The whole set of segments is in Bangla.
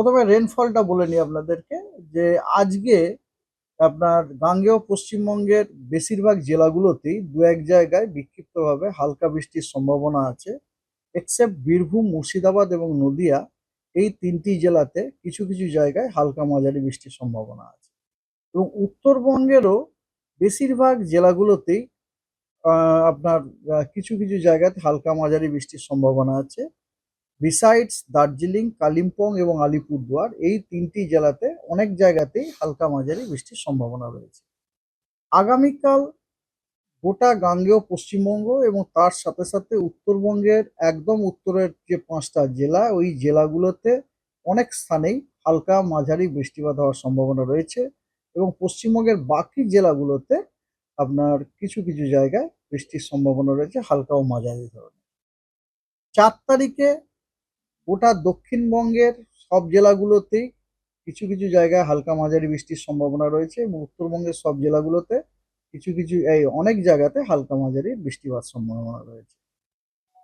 প্রথমে রেনফলটা বলে নিই আপনাদেরকে, যে আজকে আপনার গাঙ্গেয় পশ্চিমবঙ্গের বেশিরভাগ জেলাগুলোতেই দু এক জায়গায় বিক্ষিপ্তভাবে হালকা বৃষ্টির সম্ভাবনা আছে এক্সেপ্ট বীরভূম, মুর্শিদাবাদ এবং নদিয়া, এই তিনটি জেলাতে কিছু কিছু জায়গায় হালকা মাঝারি বৃষ্টির সম্ভাবনা আছে। এবং উত্তরবঙ্গেরও বেশিরভাগ জেলাগুলোতেই আপনার কিছু কিছু জায়গাতে হালকা মাঝারি বৃষ্টির সম্ভাবনা আছে। বিসাইডস দার্জিলিং কালিম্পং এবং আলিপুরদুয়ার এই তিনটি জেলাতে অনেক জায়গাতেই হালকা মাঝারি বৃষ্টির সম্ভাবনা রয়েছে। আগামীকাল গোটা গাঙ্গেয় পশ্চিমবঙ্গ এবং তার সাথে সাথে উত্তরবঙ্গের একদম উত্তরের যে পাঁচটা জেলা, ওই জেলাগুলোতে অনেক স্থানেই হালকা মাঝারি বৃষ্টিপাত হওয়ার সম্ভাবনা রয়েছে এবং পশ্চিমবঙ্গের বাকি জেলাগুলোতে আপনার কিছু কিছু জায়গায় বৃষ্টির সম্ভাবনা রয়েছে, হালকা ও মাঝারি ধরনের। চার তারিখে গোটা দক্ষিণবঙ্গের সব জেলাগুলোতেই কিছু কিছু জায়গায় হালকা মাঝারি বৃষ্টির সম্ভাবনা রয়েছে এবং উত্তরবঙ্গের সব জেলাগুলোতে কিছু কিছু, এই অনেক জায়গাতে হালকা মাঝারি বৃষ্টিপাত সম্ভাবনা রয়েছে।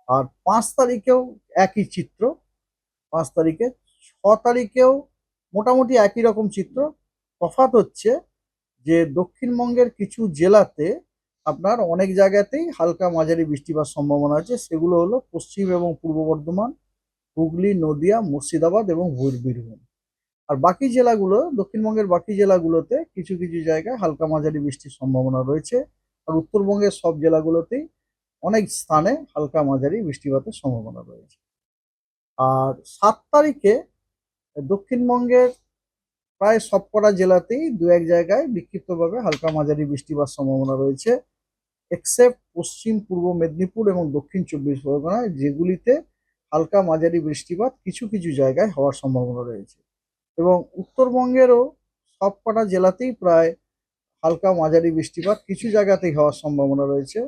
আর পাঁচ তারিখেও একই চিত্র, পাঁচ তারিখে ছ তারিখেও মোটামুটি একই রকম চিত্র। তফাত হচ্ছে যে দক্ষিণবঙ্গের কিছু জেলাতে আপনার অনেক জায়গাতেই হালকা মাঝারি বৃষ্টিপাত সম্ভাবনা আছে সেগুলো হলো পশ্চিম এবং পূর্ব বর্ধমান হুগলি, নদিয়া, মুর্শিদাবাদ এবং বীর- বীরভূম। আর বাকি জেলাগুলো, দক্ষিণবঙ্গের বাকি জেলাগুলোতে কিছু কিছু জায়গায় হালকা মাঝারি বৃষ্টির সম্ভাবনা রয়েছে। আর উত্তরবঙ্গের সব জেলাগুলোতেই অনেক স্থানে হালকা মাঝারি বৃষ্টিপাতের সম্ভাবনা রয়েছে। আর সাত তারিখে দক্ষিণবঙ্গের প্রায় সবকটা জেলাতেই দু এক জায়গায় বিক্ষিপ্তভাবে হালকা মাঝারি বৃষ্টিপাত সম্ভাবনা রয়েছে। এক্সেপ্ট পশ্চিম, পূর্ব মেদিনীপুর এবং দক্ষিণ চব্বিশ পরগনায় যেগুলিতে হালকা মাঝারি বৃষ্টিপাত কিছু কিছু জায়গায় হওয়ার সম্ভাবনা রয়েছে। এবং উত্তরবঙ্গেরও সবকটা জেলাতেই প্রায় হালকা মাঝারি বৃষ্টিপাত কিছু জায়গাতেই হওয়ার সম্ভাবনা রয়েছে।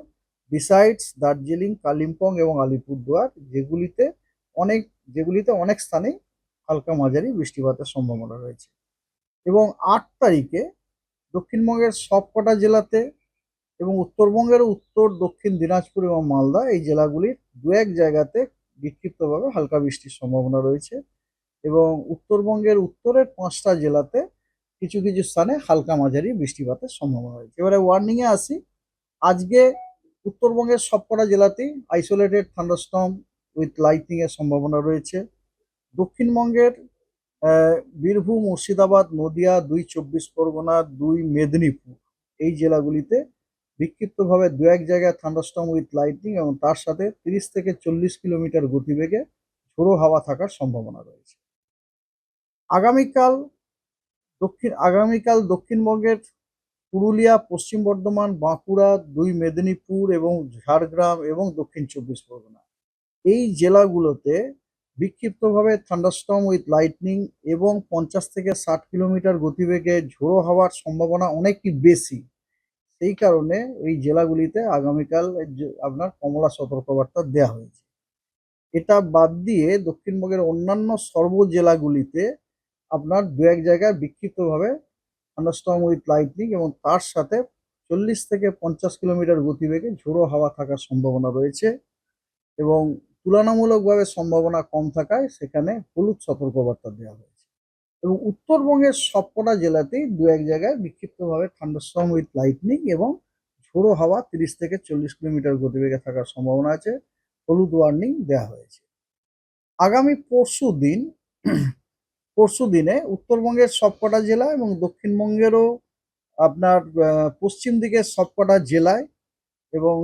বিসাইডস দার্জিলিং, কালিম্পং এবং আলিপুরদুয়ার, যেগুলিতে অনেক যেগুলিতে অনেক স্থানেই হালকা মাঝারি বৃষ্টিপাতের সম্ভাবনা রয়েছে। এবং আট তারিখে দক্ষিণবঙ্গের সবকটা জেলাতে এবং উত্তরবঙ্গের উত্তর, দক্ষিণ দিনাজপুর এবং মালদা এই জেলাগুলির দু এক জায়গাতে বিক্ষিপ্তভাবে হালকা বৃষ্টির সম্ভাবনা রয়েছে এবং উত্তরবঙ্গের উত্তরের পাঁচটা জেলাতে কিছু কিছু স্থানে হালকা মাঝারি বৃষ্টিপাতের সম্ভাবনা রয়েছে। এবারে ওয়ার্নিংয়ে আসি, আজকে উত্তরবঙ্গের সবকটা জেলাতেই আইসোলেটেড থান্ডারস্টর্ম উইথ লাইটনিং এর সম্ভাবনা রয়েছে। দক্ষিণবঙ্গের বীরভূম, মুর্শিদাবাদ, নদিয়া, দুই চব্বিশ পরগনা, দুই মেদিনীপুর এই জেলাগুলিতে বিক্ষিপ্তভাবে দু এক জায়গায় থান্ডারস্টর্ম উইথ লাইটনিং এবং তার সাথে তিরিশ থেকে চল্লিশ কিলোমিটার গতিবেগে ঝোড়ো হাওয়া থাকার সম্ভাবনা রয়েছে। আগামীকাল দক্ষিণ, আগামীকাল দক্ষিণবঙ্গের পুরুলিয়া, পশ্চিম বর্ধমান, বাঁকুড়া, দুই মেদিনীপুর এবং ঝাড়গ্রাম এবং দক্ষিণ চব্বিশ পরগনা। এই জেলাগুলোতে বিক্ষিপ্তভাবে থান্ডারস্টর্ম উইথ লাইটনিং এবং পঞ্চাশ থেকে ষাট কিলোমিটার গতিবেগে ঝোড়ো হওয়ার সম্ভাবনা অনেকই বেশি। সেই কারণে এই জেলাগুলিতে আগামীকাল আপনার কমলা সতর্কবার্তা দেওয়া হয়েছে। এটা বাদ দিয়ে দক্ষিণবঙ্গের অন্যান্য সর্ব জেলাগুলিতে আপনার দু এক জায়গায় বিক্ষিপ্তভাবে থান্ডারস্টর্ম উইথ লাইটনিং এবং তার সাথে চল্লিশ থেকে পঞ্চাশ কিলোমিটার গতিবেগে ঝোড়ো হাওয়া থাকার সম্ভাবনা রয়েছে এবং তুলনামূলকভাবে সম্ভাবনা কম থাকায় সেখানে হলুদ সতর্কবার্তা দেওয়া হয়েছে। এবং উত্তরবঙ্গের সবকটা জেলাতেই দু এক জায়গায় বিক্ষিপ্তভাবে থান্ডারস্টর্ম উইথ লাইটনিং এবং ঝোড়ো হাওয়া তিরিশ থেকে চল্লিশ কিলোমিটার গতিবেগে থাকার সম্ভাবনা আছে। হলুদ ওয়ার্নিং দেওয়া হয়েছে। আগামী পরশু দিন, পরশু দিনে উত্তরবঙ্গের সবকটা জেলা এবং দক্ষিণবঙ্গেরও আপনার পশ্চিম দিকের সবকটা জেলায় এবং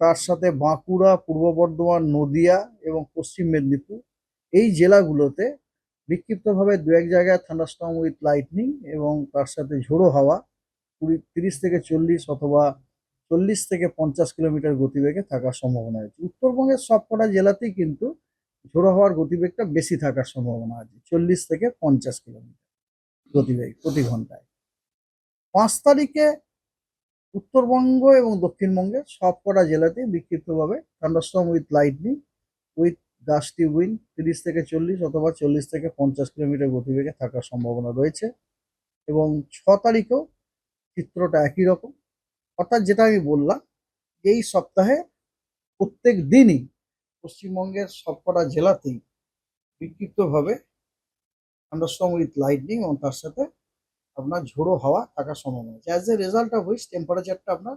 তার সাথে বাঁকুড়া, পূর্ব বর্ধমান, নদিয়া এবং পশ্চিম মেদিনীপুর এই জেলাগুলোতে বিক্ষিপ্তভাবে দু এক জায়গায় থান্ডারস্টর্ম উইথ লাইটনিং এবং তার সাথে ঝোড়ো হাওয়া কুড়ি, তিরিশ থেকে চল্লিশ অথবা চল্লিশ থেকে পঞ্চাশ কিলোমিটার গতিবেগে থাকার সম্ভাবনা আছে। উত্তরবঙ্গের সবকটা জেলাতেই কিন্তু ঝোড়ো হওয়ার গতিবেগটা বেশি থাকার সম্ভাবনা আছে, চল্লিশ থেকে পঞ্চাশ কিলোমিটার গতিবেগ প্রতি ঘন্টায়। পাঁচ তারিখে উত্তরবঙ্গ এবং দক্ষিণবঙ্গের সবকটা জেলাতেই বিক্ষিপ্তভাবে thunderstorm with lightning with gusty wind তিরিশ থেকে চল্লিশ অথবা চল্লিশ থেকে পঞ্চাশ কিলোমিটার গতিবেগে থাকার সম্ভাবনা রয়েছে এবং ছ তারিখেও চিত্রটা একই রকম। অর্থাৎ যেটা আমি বললাম, এই সপ্তাহে প্রত্যেক দিনই পশ্চিমবঙ্গের সবকটা জেলাতেই বিক্ষিপ্তভাবে থান্ডারস্টর্ম উইথ লাইটনিং এবং তার সাথে আপনার ঝোড়ো হাওয়া থাকার সম্ভাবনা আছে। As a result of which টেম্পারেচারটা আপনার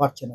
বাড়ছে না।